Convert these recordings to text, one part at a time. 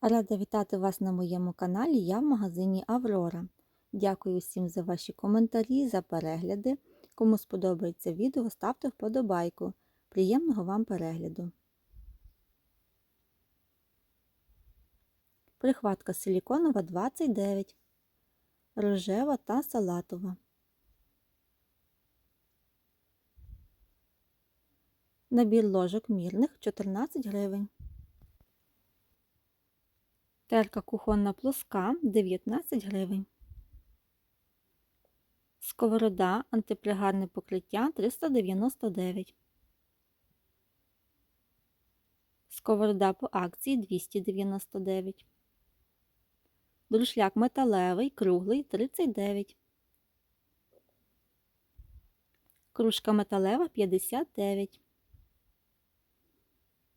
Рада вітати вас на моєму каналі. Я в магазині Аврора. Дякую всім за ваші коментарі, за перегляди. Кому сподобається відео, ставте вподобайку. Приємного вам перегляду. Прихватка силіконова 29, рожева та салатова. Набір ложок мірних 14 гривень. Терка кухонна плоска 19 гривень. Сковорода антипригарне покриття 399. Сковорода по акції 299. Друшляк металевий, круглий 39. Кружка металева 59.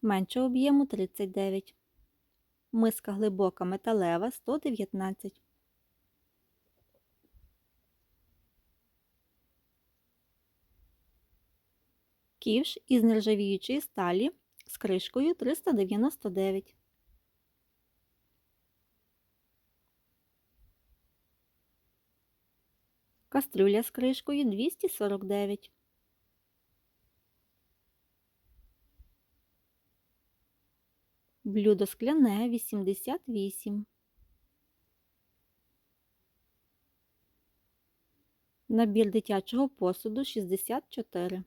Менше об'єму 39. Миска глибока металева 119. Ківш із нержавіючої сталі з кришкою 399. Кастрюля з кришкою 249. Блюдо скляне 88. Набір дитячого посуду 64.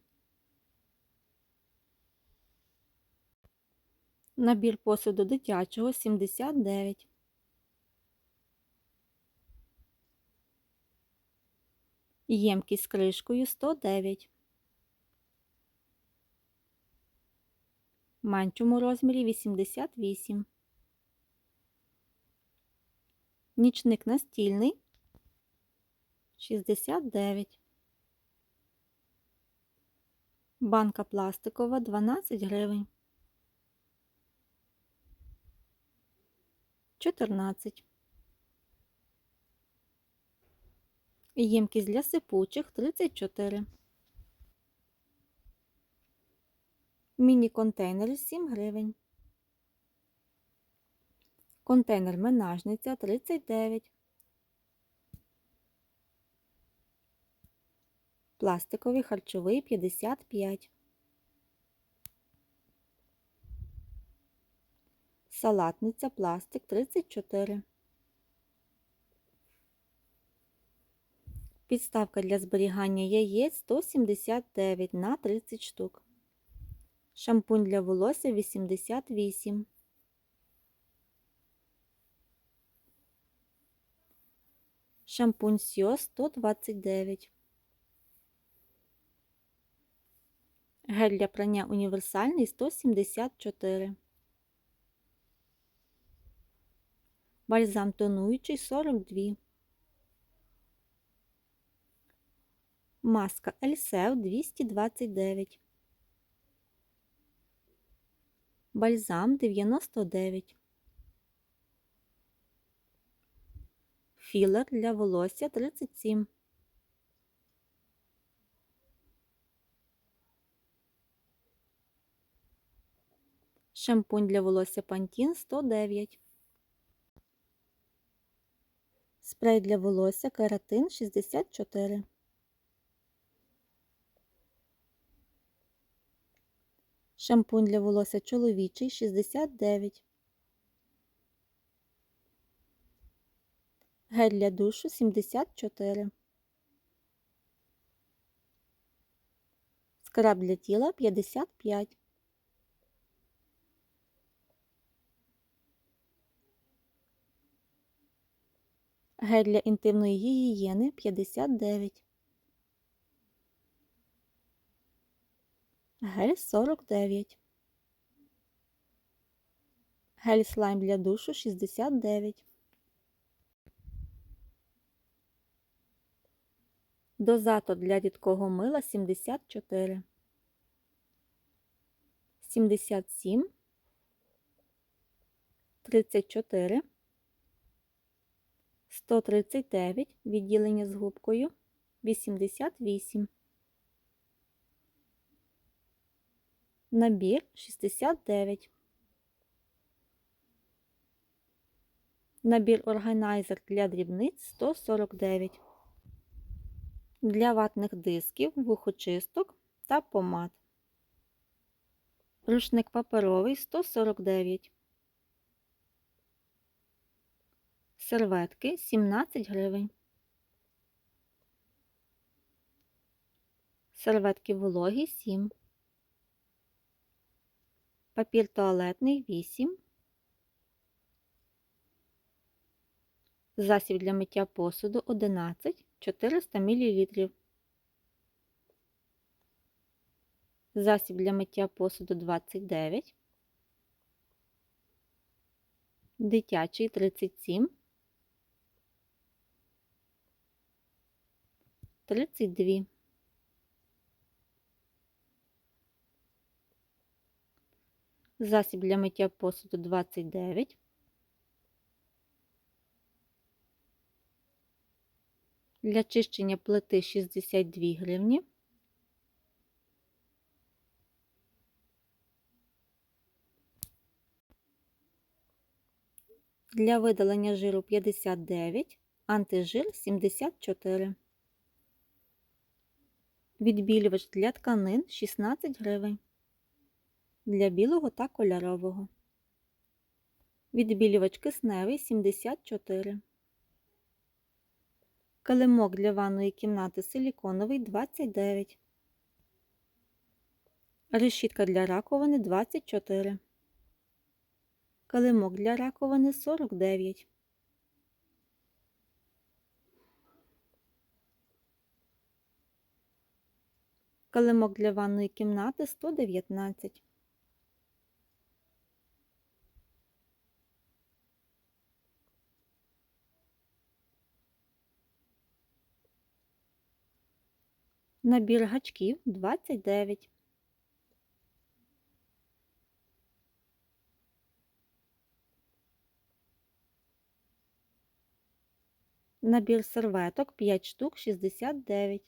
Набір посуду дитячого 79. Ємкість з кришкою 109. Меншому розмірі 88. Нічник настільний 69. Банка пластикова 12 гривень. 14. Ємкість для сипучих 34. Міні-контейнер 7 гривень. Контейнер менажниця 39. Пластиковий харчовий 55. Салатниця пластик 34. Підставка для зберігання яєць 179 на 30 штук. Шампунь для волосся 88. Шампунь Сьо 129. Гель для прання універсальний 174. Бальзам тонуючий 42. Маска Ельсев 229. Бальзам 99. Філер для волосся 37. Шампунь для волосся Пантін 109. Спрей для волосся Кератин 64. Шампунь для волосся чоловічий 69. Гель для душу 74. Скраб для тіла 55. Гель для інтимної гігієни 59. Гель 49. Гель слайм для душу 69. Дозатор для рідкого мила 74. 77. 34. 139 відділення з губкою 88. Набір 69. Набір органайзер для дрібниць 149. Для ватних дисків, вухочисток та помад. Рушник паперовий 149. Серветки 17 гривень. Серветки вологі 7. Папір туалетний 8. Засіб для миття посуду 11 400 мл. Засіб для миття посуду 29. Дитячий 37. 32. Засіб для миття посуду 29. Для чищення плити 62 гривні. Для видалення жиру 59, антижир 74. Відбілювач для тканин 16 гривень. Для білого та кольорового. Відбілювач кисневий 74. Килимок для ванної кімнати силіконовий 29. Решітка для раковини 24. Килимок для раковини 49. Килимок для ванної кімнати 119. Набір гачків 29. Набір серветок 5 штук 69.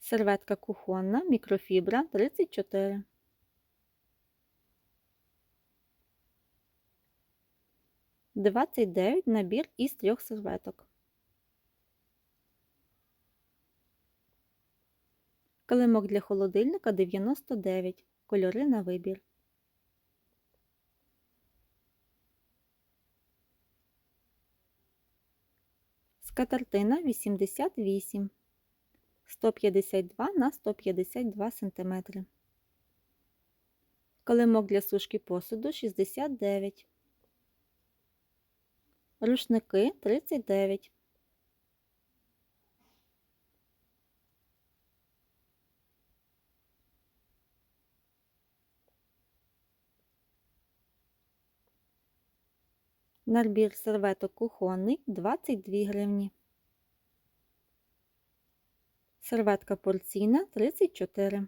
Серветка кухонна, мікрофібра 34. Двадцять дев'ять набір із трьох серветок. Килимок для холодильника 99. Кольори на вибір. Скатертина 88. 152 на 152 см. Килимок для сушки посуду 69. Рушники 39. Набір серветок кухонний 22 гривні. Серветка порційна 34.